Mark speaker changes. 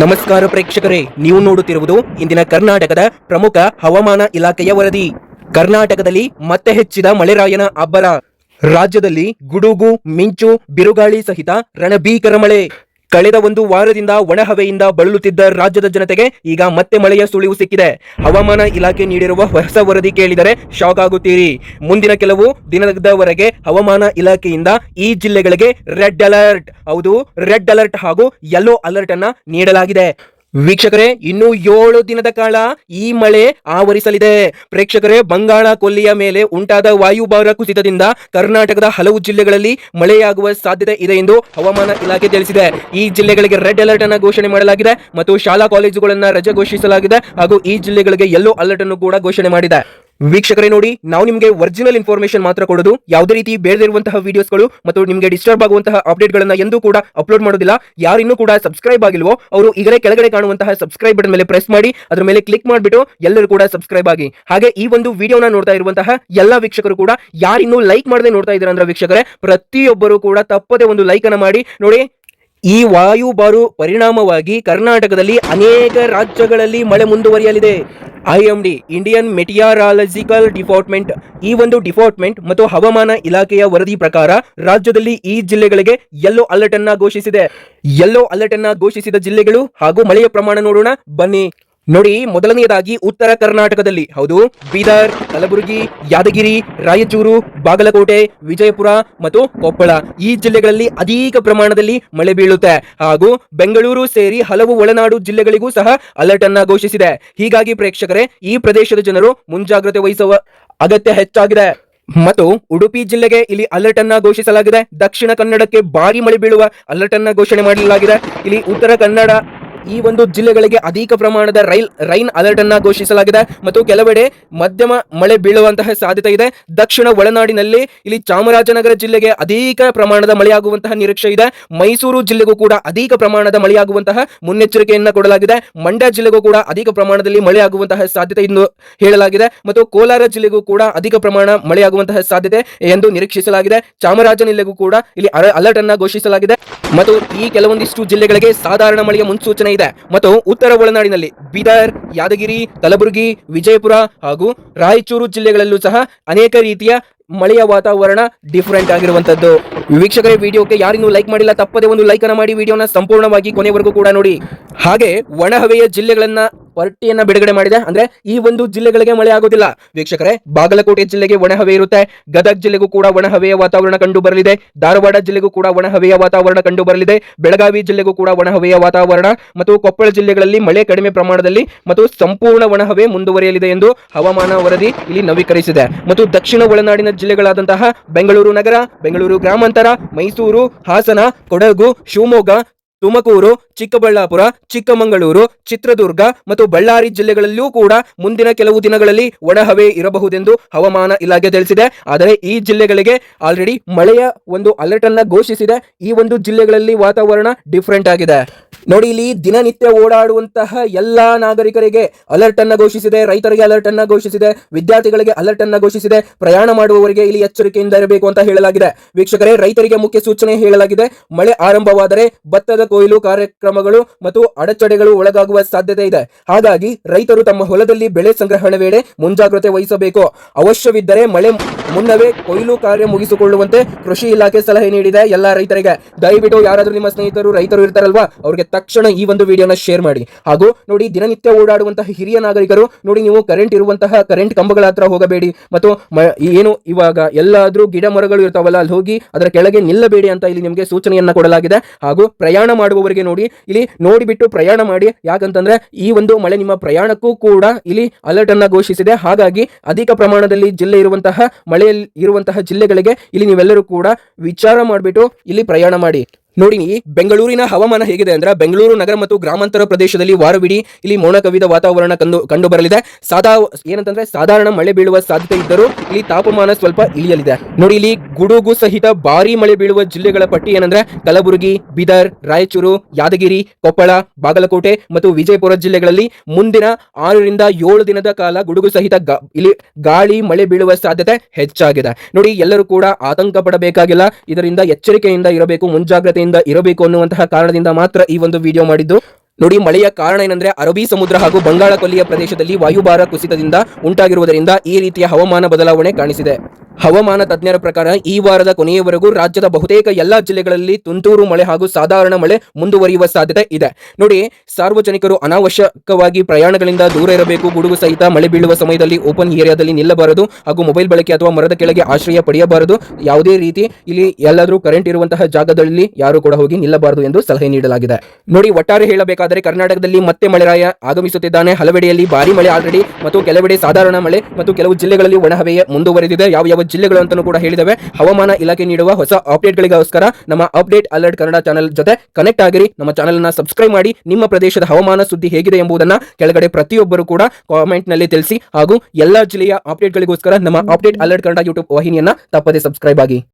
Speaker 1: ನಮಸ್ಕಾರ ಪ್ರೇಕ್ಷಕರೇ, ನೀವು ನೋಡುತ್ತಿರುವುದು ಇಂದಿನ ಕರ್ನಾಟಕದ ಪ್ರಮುಖ ಹವಾಮಾನ ಇಲಾಖೆಯ ವರದಿ. ಕರ್ನಾಟಕದಲ್ಲಿ ಮತ್ತೆ ಹೆಚ್ಚಿದ ಮಳೆರಾಯನ ಅಬ್ಬರ. ರಾಜ್ಯದಲ್ಲಿ ಗುಡುಗು, ಮಿಂಚು, ಬಿರುಗಾಳಿ ಸಹಿತ ರಣಭೀಕರ ಮಳೆ. ಕಳೆದ ಒಂದು ವಾರದಿಂದ ಒಣಹವೆಯಿಂದ ಬಳಲುತ್ತಿದ್ದ ರಾಜ್ಯದ ಜನತೆಗೆ ಈಗ ಮತ್ತೆ ಮಳೆಯ ಸುಳಿವು ಸಿಕ್ಕಿದೆ. ಹವಾಮಾನ ಇಲಾಖೆ ನೀಡಿರುವ ಹೊಸ ವರದಿ ಕೇಳಿದರೆ ಶಾಕ್ ಆಗುತ್ತೀರಿ. ಮುಂದಿನ ಕೆಲವು ದಿನದವರೆಗೆ ಹವಾಮಾನ ಇಲಾಖೆಯಿಂದ ಈ ಜಿಲ್ಲೆಗಳಿಗೆ ರೆಡ್ ಅಲರ್ಟ್, ಹೌದು, ರೆಡ್ ಅಲರ್ಟ್ ಹಾಗೂ ಯೆಲ್ಲೋ ಅಲರ್ಟ್ ಅನ್ನ ನೀಡಲಾಗಿದೆ. ವೀಕ್ಷಕರೇ, ಇನ್ನು ಏಳು ದಿನದ ಕಾಲ ಈ ಮಳೆ ಆವರಿಸಲಿದೆ. ಪ್ರೇಕ್ಷಕರೇ, ಬಂಗಾಳ ಕೊಲ್ಲಿಯ ಮೇಲೆ ಉಂಟಾದ ವಾಯುಭಾರ ಕುಸಿತದಿಂದ ಕರ್ನಾಟಕದ ಹಲವು ಜಿಲ್ಲೆಗಳಲ್ಲಿ ಮಳೆಯಾಗುವ ಸಾಧ್ಯತೆ ಇದೆ ಎಂದು ಹವಾಮಾನ ಇಲಾಖೆ ತಿಳಿಸಿದೆ. ಈ ಜಿಲ್ಲೆಗಳಿಗೆ ರೆಡ್ ಅಲರ್ಟ್ ಅನ್ನು ಘೋಷಣೆ ಮಾಡಲಾಗಿದೆ ಮತ್ತು ಶಾಲಾ ಕಾಲೇಜುಗಳನ್ನು ರಜೆ ಘೋಷಿಸಲಾಗಿದೆ ಹಾಗೂ ಈ ಜಿಲ್ಲೆಗಳಿಗೆ ಯೆಲ್ಲೋ ಅಲರ್ಟ್ ಅನ್ನು ಕೂಡ ಘೋಷಣೆ ಮಾಡಿದೆ. ವೀಕ್ಷಕರೇ ನೋಡಿ, ನಾವು ನಿಮಗೆ ಒರಿಜಿನಲ್ ಇನ್ಫಾರ್ಮೇಶನ್ ಮಾತ್ರ ಕೊಡೋದು. ಯಾವುದೇ ರೀತಿ ಬೇರೆದಿರುವಂತಹ ವೀಡಿಯೋಸ್ಗಳು ಮತ್ತು ನಿಮಗೆ ಡಿಸ್ಟರ್ಬ್ ಆಗುವಂತಹ ಅಪ್ಡೇಟ್ಗಳನ್ನು ಎಂದೂ ಕೂಡ ಅಪ್ಲೋಡ್ ಮಾಡೋದಿಲ್ಲ. ಯಾರಿನ್ನೂ ಕೂಡ ಸಬ್ಸ್ಕ್ರೈಬ್ ಆಗಿಲ್ವೋ, ಅವರು ಈಗಲೇ ಕೆಳಗಡೆ ಕಾಣುವಂತಹ ಸಬ್ಸ್ಕ್ರೈಬ್ ಬಟನ್ ಮೇಲೆ ಪ್ರೆಸ್ ಮಾಡಿ, ಅದರ ಮೇಲೆ ಕ್ಲಿಕ್ ಮಾಡಿಬಿಟ್ಟು ಎಲ್ಲರೂ ಕೂಡ ಸಬ್ಸ್ಕ್ರೈಬ್ ಆಗಿ. ಹಾಗೆ ಈ ಒಂದು ವಿಡಿಯೋನ ನೋಡ್ತಾ ಇರುವಂತಹ ಎಲ್ಲ ವೀಕ್ಷಕರು ಕೂಡ ಯಾರಿನ್ನೂ ಲೈಕ್ ಮಾಡದೆ ನೋಡ್ತಾ ಇದ್ದಾರೆ ಅಂದ್ರೆ ವೀಕ್ಷಕರೇ, ಪ್ರತಿಯೊಬ್ಬರು ಕೂಡ ತಪ್ಪದೆ ಒಂದು ಲೈಕ್ ಅನ್ನ ಮಾಡಿ. ನೋಡಿ ಈ ವಾಯುಭಾರು ಪರಿಣಾಮವಾಗಿ ಕರ್ನಾಟಕದಲ್ಲಿ ಅನೇಕ ರಾಜ್ಯಗಳಲ್ಲಿ ಮಳೆ ಮುಂದುವರಿಯಲಿದೆ. ಐಎಂಡಿ ಇಂಡಿಯನ್ ಮೆಟಿಯಾರಾಲಜಿಕಲ್ ಡಿಪಾರ್ಟ್ಮೆಂಟ್ ಈ ಒಂದು ಡಿಪಾರ್ಟ್ಮೆಂಟ್ ಮತ್ತು ಹವಾಮಾನ ಇಲಾಖೆಯ ವರದಿ ಪ್ರಕಾರ ರಾಜ್ಯದಲ್ಲಿ ಈ ಜಿಲ್ಲೆಗಳಿಗೆ ಯೆಲ್ಲೋ ಅಲರ್ಟ್ ಅನ್ನ ಘೋಷಿಸಿದೆ. ಯೆಲ್ಲೋ ಅಲರ್ಟ್ ಅನ್ನ ಘೋಷಿಸಿದ ಜಿಲ್ಲೆಗಳು ಹಾಗೂ ಮಳೆಯ ಪ್ರಮಾಣ ನೋಡೋಣ. ಬನ್ನಿ. ನೋಡಿ, ಮೊದಲನೆಯದಾಗಿ ಉತ್ತರ ಕರ್ನಾಟಕದಲ್ಲಿ. ಹೌದು, ಬೀದರ್, ಕಲಬುರಗಿ, ಯಾದಗಿರಿ, ರಾಯಚೂರು, ಬಾಗಲಕೋಟೆ, ವಿಜಯಪುರ ಮತ್ತು ಕೊಪ್ಪಳ. ಈ ಜಿಲ್ಲೆಗಳಲ್ಲಿ ಅಧಿಕ ಪ್ರಮಾಣದಲ್ಲಿ ಮಳೆ ಬೀಳುತ್ತೆ. ಹಾಗೂ ಬೆಂಗಳೂರು ಸೇರಿ ಹಲವು ಒಳನಾಡು ಜಿಲ್ಲೆಗಳಿಗೂ ಸಹ ಅಲರ್ಟ್ ಅನ್ನ ಘೋಷಿಸಿದೆ. ಹೀಗಾಗಿ ಪ್ರೇಕ್ಷಕರೇ, ಈ ಪ್ರದೇಶದ ಜನರು ಮುಂಜಾಗ್ರತೆ ವಹಿಸುವ ಅಗತ್ಯ ಹೆಚ್ಚಾಗಿದೆ. ಮತ್ತು ಉಡುಪಿ ಜಿಲ್ಲೆಗೆ ಇಲ್ಲಿ ಅಲರ್ಟ್ ಅನ್ನ ಘೋಷಿಸಲಾಗಿದೆ. ದಕ್ಷಿಣ ಕನ್ನಡಕ್ಕೆ ಭಾರಿ ಮಳೆ ಬೀಳುವ ಅಲರ್ಟ್ ಅನ್ನ ಘೋಷಣೆ ಮಾಡಲಾಗಿದೆ. ಇಲ್ಲಿ ಉತ್ತರ ಕನ್ನಡ ಈ ಒಂದು ಜಿಲ್ಲೆಗಳಿಗೆ ಅಧಿಕ ಪ್ರಮಾಣದ ರೈಲ್, ರೈನ್ ಅಲರ್ಟ್ ಅನ್ನ ಘೋಷಿಸಲಾಗಿದೆ. ಮತ್ತು ಕೆಲವೆಡೆ ಮಧ್ಯಮ ಮಳೆ ಬೀಳುವಂತಹ ಸಾಧ್ಯತೆ ಇದೆ. ದಕ್ಷಿಣ ಒಳನಾಡಿನಲ್ಲಿ ಇಲ್ಲಿ ಚಾಮರಾಜನಗರ ಜಿಲ್ಲೆಗೆ ಅಧಿಕ ಪ್ರಮಾಣದ ಮಳೆಯಾಗುವಂತಹ ನಿರೀಕ್ಷೆ ಇದೆ. ಮೈಸೂರು ಜಿಲ್ಲೆಗೂ ಕೂಡ ಅಧಿಕ ಪ್ರಮಾಣದ ಮಳೆಯಾಗುವಂತಹ ಮುನ್ನೆಚ್ಚರಿಕೆಯನ್ನು ಕೊಡಲಾಗಿದೆ. ಮಂಡ್ಯ ಜಿಲ್ಲೆಗೂ ಕೂಡ ಅಧಿಕ ಪ್ರಮಾಣದಲ್ಲಿ ಮಳೆಯಾಗುವಂತಹ ಸಾಧ್ಯತೆ ಎಂದು ಹೇಳಲಾಗಿದೆ. ಮತ್ತು ಕೋಲಾರ ಜಿಲ್ಲೆಗೂ ಕೂಡ ಅಧಿಕ ಪ್ರಮಾಣ ಮಳೆಯಾಗುವಂತಹ ಸಾಧ್ಯತೆ ಎಂದು ನಿರೀಕ್ಷಿಸಲಾಗಿದೆ. ಚಾಮರಾಜನಿಲ್ಲೆಗೂ ಕೂಡ ಇಲ್ಲಿ ಅಲರ್ಟ್ ಅನ್ನ ಘೋಷಿಸಲಾಗಿದೆ. ಮತ್ತು ಈ ಕೆಲವೊಂದಿಷ್ಟು ಜಿಲ್ಲೆಗಳಿಗೆ ಸಾಧಾರಣ ಮಳೆಯ ಮುನ್ಸೂಚನೆ ಇದೆ. ಮತ್ತು ಉತ್ತರ ಒಳನಾಡಿನಲ್ಲಿ ಬೀದರ್, ಯಾದಗಿರಿ, ಕಲಬುರಗಿ, ವಿಜಯಪುರ ಹಾಗೂ ರಾಯಚೂರು ಜಿಲ್ಲೆಗಳಲ್ಲೂ ಸಹ ಅನೇಕ ರೀತಿಯ ಮಳೆಯ ವಾತಾವರಣ ಡಿಫರೆಂಟ್ ಆಗಿರುವಂತದ್ದು ವೀಕ್ಷಕರೇ, ವಿಡಿಯೋಕ್ಕೆ ಯಾರಿಗೂ ಲೈಕ್ ಮಾಡಿಲ್ಲ, ತಪ್ಪದೆ ಒಂದು ಲೈಕ್ ಅನ್ನ ಮಾಡಿ. ವಿಡಿಯೋನ ಸಂಪೂರ್ಣವಾಗಿ ಕೊನೆವರೆಗೂ ಕೂಡ ನೋಡಿ. ಹಾಗೆ ಒಣಹವೆಯ ಜಿಲ್ಲೆಗಳನ್ನ ಪಟ್ಟಿಯನ್ನ ಬಿಡುಗಡೆ ಮಾಡಿದೆ. ಅಂದ್ರೆ ಈ ಒಂದು ಜಿಲ್ಲೆಗಳಿಗೆ ಮಳೆ ಆಗೋದಿಲ್ಲ. ವೀಕ್ಷಕರೇ, ಬಾಗಲಕೋಟೆ ಜಿಲ್ಲೆಗೆ ಒಣಹವೆ ಇರುತ್ತೆ. ಗದಗ ಜಿಲ್ಲೆಗೂ ಕೂಡ ಒಣಹವೆಯ ವಾತಾವರಣ ಕಂಡು ಬರಲಿದೆ. ಧಾರವಾಡ ಜಿಲ್ಲೆಗೂ ಕೂಡ ಒಣಹವೆಯ ವಾತಾವರಣ ಕಂಡು ಬರಲಿದೆ. ಬೆಳಗಾವಿ ಜಿಲ್ಲೆಗೂ ಕೂಡ ಒಣಹವೆಯ ವಾತಾವರಣ ಮತ್ತು ಕೊಪ್ಪಳ ಜಿಲ್ಲೆಗಳಲ್ಲಿ ಮಳೆ ಕಡಿಮೆ ಪ್ರಮಾಣದಲ್ಲಿ ಮತ್ತು ಸಂಪೂರ್ಣ ಒಣಹವೆ ಮುಂದುವರಿಯಲಿದೆ ಎಂದು ಹವಾಮಾನ ವರದಿ ಇಲ್ಲಿ ನವೀಕರಿಸಿದೆ. ಮತ್ತು ದಕ್ಷಿಣ ಒಳನಾಡಿನ ಜಿಲ್ಲೆಗಳಾದಂತಹ ಬೆಂಗಳೂರು ನಗರ, ಬೆಂಗಳೂರು ಗ್ರಾಮಾಂತರ, ಮೈಸೂರು, ಹಾಸನ, ಕೊಡಗು, ಶಿವಮೊಗ್ಗ ತುಮಕೂರು, ಚಿಕ್ಕಬಳ್ಳಾಪುರ, ಚಿಕ್ಕಮಗಳೂರು, ಚಿತ್ರದುರ್ಗ ಮತ್ತು ಬಳ್ಳಾರಿ ಜಿಲ್ಲೆಗಳಲ್ಲೂ ಕೂಡ ಮುಂದಿನ ಕೆಲವು ದಿನಗಳಲ್ಲಿ ಒಣಹವೆ ಇರಬಹುದೆಂದು ಹವಾಮಾನ ಇಲಾಖೆ ತಿಳಿಸಿದೆ. ಆದರೆ ಈ ಜಿಲ್ಲೆಗಳಿಗೆ ಆಲ್ರೆಡಿ ಮಳೆಯ ಒಂದು ಅಲರ್ಟ್ ಅನ್ನ ಘೋಷಿಸಿದೆ. ಈ ಒಂದು ಜಿಲ್ಲೆಗಳಲ್ಲಿ ವಾತಾವರಣ ಡಿಫರೆಂಟ್ ಆಗಿದೆ. ನೋಡಿ ಇಲ್ಲಿ ದಿನನಿತ್ಯ ಓಡಾಡುವಂತಹ ಎಲ್ಲಾ ನಾಗರಿಕರಿಗೆ ಅಲರ್ಟ್ ಅನ್ನ ಘೋಷಿಸಿದೆ, ರೈತರಿಗೆ ಅಲರ್ಟ್ ಅನ್ನ ಘೋಷಿಸಿದೆ, ವಿದ್ಯಾರ್ಥಿಗಳಿಗೆ ಅಲರ್ಟ್ ಅನ್ನ ಘೋಷಿಸಿದೆ, ಪ್ರಯಾಣ ಮಾಡುವವರಿಗೆ ಇಲ್ಲಿ ಎಚ್ಚರಿಕೆಯಿಂದ ಇರಬೇಕು ಅಂತ ಹೇಳಲಾಗಿದೆ. ವೀಕ್ಷಕರೇ, ರೈತರಿಗೆ ಮುಖ್ಯ ಸೂಚನೆ ಹೇಳಲಾಗಿದೆ. ಮಳೆ ಆರಂಭವಾದರೆ ಭತ್ತದ ಕೊಯ್ಲು ಕಾರ್ಯಕ್ರಮಗಳು ಮತ್ತು ಅಡಚಣೆಗಳು ಒಳಗಾಗುವ ಸಾಧ್ಯತೆ ಇದೆ. ಹಾಗಾಗಿ ರೈತರು ತಮ್ಮ ಹೊಲದಲ್ಲಿ ಬೆಳೆ ಸಂಗ್ರಹಣೆ ವೇಳೆ ಮುಂಜಾಗ್ರತೆ ವಹಿಸಬೇಕು. ಅವಶ್ಯವಿದ್ದರೆ ಮಳೆ ಮುನ್ನವೇ ಕೊಯ್ಲು ಕಾರ್ಯ ಮುಗಿಸಿಕೊಳ್ಳುವಂತೆ ಕೃಷಿ ಇಲಾಖೆ ಸಲಹೆ ನೀಡಿದೆ ಎಲ್ಲಾ ರೈತರಿಗೆ. ದಯವಿಟ್ಟು ಯಾರಾದರೂ ನಿಮ್ಮ ಸ್ನೇಹಿತರು, ರೈತರು ಇರ್ತಾರಲ್ವಾ, ಅವರಿಗೆ ತಕ್ಷಣ ಈ ಒಂದು ವಿಡಿಯೋನ ಶೇರ್ ಮಾಡಿ. ಹಾಗೂ ನೋಡಿ, ದಿನನಿತ್ಯ ಓಡಾಡುವಂತಹ ಹಿರಿಯ ನಾಗರಿಕರು, ನೋಡಿ ನೀವು ಕರೆಂಟ್ ಇರುವಂತಹ ಕರೆಂಟ್ ಕಂಬಗಳ ಹತ್ರ ಹೋಗಬೇಡಿ. ಮತ್ತು ಏನು ಇವಾಗ ಎಲ್ಲಾದರೂ ಗಿಡ ಮರಗಳು ಇರ್ತಾವಲ್ಲ, ಅಲ್ಲಿ ಹೋಗಿ ಅದರ ಕೆಳಗೆ ನಿಲ್ಲಬೇಡಿ ಅಂತ ಇಲ್ಲಿ ನಿಮಗೆ ಸೂಚನೆಯನ್ನ ಕೊಡಲಾಗಿದೆ. ಹಾಗೂ ಪ್ರಯಾಣ ಮಾಡುವವರಿಗೆ ನೋಡಿ, ಇಲ್ಲಿ ನೋಡಿಬಿಟ್ಟು ಪ್ರಯಾಣ ಮಾಡಿ. ಯಾಕಂತಂದ್ರೆ ಈ ಒಂದು ಮಳೆ ನಿಮ್ಮ ಪ್ರಯಾಣಕ್ಕೂ ಕೂಡ ಇಲ್ಲಿ ಅಲರ್ಟ್ ಅನ್ನ ಘೋಷಿಸಿದೆ. ಹಾಗಾಗಿ ಅಧಿಕ ಪ್ರಮಾಣದಲ್ಲಿ ಜಿಲ್ಲೆ ಇರುವಂತಹ, ಮಳೆಯಲ್ಲಿ ಇರುವಂತಹ ಜಿಲ್ಲೆಗಳಿಗೆ ಇಲ್ಲಿ ನೀವೆಲ್ಲರೂ ಕೂಡ ವಿಚಾರ ಮಾಡಿಬಿಟ್ಟು ಇಲ್ಲಿ ಪ್ರಯಾಣ ಮಾಡಿ. ನೋಡಿ ಬೆಂಗಳೂರಿನ ಹವಾಮಾನ ಹೇಗಿದೆ ಅಂದ್ರೆ ಬೆಂಗಳೂರು ನಗರ ಮತ್ತು ಗ್ರಾಮಾಂತರ ಪ್ರದೇಶದಲ್ಲಿ ವಾರವಿಡೀ ಇಲ್ಲಿ ಮೋಡ ಕವಿದ ವಾತಾವರಣ ಕಂಡು ಕಂಡು ಬರಲಿದೆ. ಸಾದಾ, ಏನಂತಂದ್ರೆ ಸಾಧಾರಣ ಮಳೆ ಬೀಳುವ ಸಾಧ್ಯತೆ ಇದ್ದರೂ ಇಲ್ಲಿ ತಾಪಮಾನ ಸ್ವಲ್ಪ ಇಳಿಯಲಿದೆ. ನೋಡಿ, ಇಲ್ಲಿ ಗುಡುಗು ಸಹಿತ ಭಾರಿ ಮಳೆ ಬೀಳುವ ಜಿಲ್ಲೆಗಳ ಪಟ್ಟಿ ಏನಂದ್ರೆ ಕಲಬುರಗಿ, ಬೀದರ್, ರಾಯಚೂರು, ಯಾದಗಿರಿ, ಕೊಪ್ಪಳ, ಬಾಗಲಕೋಟೆ ಮತ್ತು ವಿಜಯಪುರ ಜಿಲ್ಲೆಗಳಲ್ಲಿ ಮುಂದಿನ ಆರರಿಂದ ಏಳು ದಿನದ ಕಾಲ ಗುಡುಗು ಸಹಿತ ಇಲ್ಲಿ ಗಾಳಿ, ಮಳೆ ಬೀಳುವ ಸಾಧ್ಯತೆ ಹೆಚ್ಚಾಗಿದೆ. ನೋಡಿ, ಎಲ್ಲರೂ ಕೂಡ ಆತಂಕ ಇದರಿಂದ ಎಚ್ಚರಿಕೆಯಿಂದ ಇರಬೇಕು ಮುಂಜಾಗ್ರತೆಯಿಂದ ಇರಬೇಕು ಅನ್ನುವಂತಹ ಕಾರಣದಿಂದ ಮಾತ್ರ ಈ ಒಂದು ವಿಡಿಯೋ ಮಾಡಿದ್ದು. ನೋಡಿ, ಮಳೆಯ ಕಾರಣ ಏನಂದ್ರೆ ಅರಬಿ ಸಮುದ್ರ ಹಾಗೂ ಬಂಗಾಳ ಕೊಲ್ಲಿಯ ಪ್ರದೇಶದಲ್ಲಿ ವಾಯುಭಾರ ಕುಸಿತದಿಂದ ಉಂಟಾಗಿರುವುದರಿಂದ ಈ ರೀತಿಯ ಹವಾಮಾನ ಬದಲಾವಣೆ ಕಾಣಿಸಿದೆ. ಹವಾಮಾನ ತಜ್ಞರ ಪ್ರಕಾರ ಈ ವಾರದ ಕೊನೆಯವರೆಗೂ ರಾಜ್ಯದ ಬಹುತೇಕ ಎಲ್ಲಾ ಜಿಲ್ಲೆಗಳಲ್ಲಿ ತುಂತುರು ಮಳೆ ಹಾಗೂ ಸಾಧಾರಣ ಮಳೆ ಮುಂದುವರಿಯುವ ಸಾಧ್ಯತೆ ಇದೆ. ನೋಡಿ, ಸಾರ್ವಜನಿಕರು ಅನಾವಶ್ಯಕವಾಗಿ ಪ್ರಯಾಣಗಳಿಂದ ದೂರ ಇರಬೇಕು, ಗುಡುಗು ಸಹಿತ ಮಳೆ ಬೀಳುವ ಸಮಯದಲ್ಲಿ ಓಪನ್ ಏರಿಯಾದಲ್ಲಿ ನಿಲ್ಲಬಾರದು ಹಾಗೂ ಮೊಬೈಲ್ ಬಳಕೆ ಅಥವಾ ಮರದ ಕೆಳಗೆ ಆಶ್ರಯ ಪಡೆಯಬಾರದು. ಯಾವುದೇ ರೀತಿ ಇಲ್ಲಿ ಎಲ್ಲಾದರೂ ಕರೆಂಟ್ ಇರುವಂತಹ ಜಾಗದಲ್ಲಿ ಯಾರು ಕೂಡ ಹೋಗಿ ನಿಲ್ಲಬಾರದು ಎಂದು ಸಲಹೆ ನೀಡಲಾಗಿದೆ. ನೋಡಿ, ಒಟ್ಟಾರೆ ಹೇಳಬೇಕಾದರೆ ಕರ್ನಾಟಕದಲ್ಲಿ ಮತ್ತೆ ಮಳೆರಾಯ ಆಗಮಿಸುತ್ತಿದ್ದಾನೆ. ಹಲವೆಡೆಯಲ್ಲಿ ಭಾರಿ ಮಳೆ ಆಲ್ರೆಡಿ ಮತ್ತು ಕೆಲವೆಡೆ ಸಾಧಾರಣ ಮಳೆ ಮತ್ತು ಕೆಲವು ಜಿಲ್ಲೆಗಳಲ್ಲಿ ಒಣಹವೆಯೇ ಮುಂದುವರೆದಿದೆ. ಯಾವ ಯಾವ ಜಿಲ್ಲೆಗಳು ಅಂತಲೂ ಕೂಡ ಹೇಳಿದವೆ. ಹವಾಮಾನ ಇಲಾಖೆ ನೀಡುವ ಹೊಸ ಅಪ್ಡೇಟ್ಗಳಿಗೋಸ್ಕರ ನಮ್ಮ ಅಪ್ಡೇಟ್ ಅಲರ್ಟ್ ಕನ್ನಡ ಚಾನೆಲ್ ಜೊತೆ ಕನೆಕ್ಟ್ ಆಗಿರಿ. ನಮ್ಮ ಚಾನಲ್ನ ಸಬ್ಸ್ಕ್ರೈಬ್ ಮಾಡಿ. ನಿಮ್ಮ ಪ್ರದೇಶದ ಹವಾಮಾನ ಸುದ್ದಿ ಹೇಗಿದೆ ಎಂಬುದನ್ನ ಕೆಳಗಡೆ ಪ್ರತಿಯೊಬ್ಬರು ಕೂಡ ಕಾಮೆಂಟ್ನಲ್ಲಿ ತಿಳಿಸಿ. ಹಾಗೂ ಎಲ್ಲಾ ಜಿಲ್ಲೆಯ ಅಪ್ಡೇಟ್ಗಳಿಗೋಸ್ಕರ ನಮ್ಮ ಅಪ್ಡೇಟ್ ಅಲರ್ಟ್ ಕನ್ನಡ ಯೂಟ್ಯೂಬ್ ವಾಹಿನಿಯನ್ನ ತಪ್ಪದೆ ಸಬ್ಸ್ಕ್ರೈಬ್ ಆಗಿ.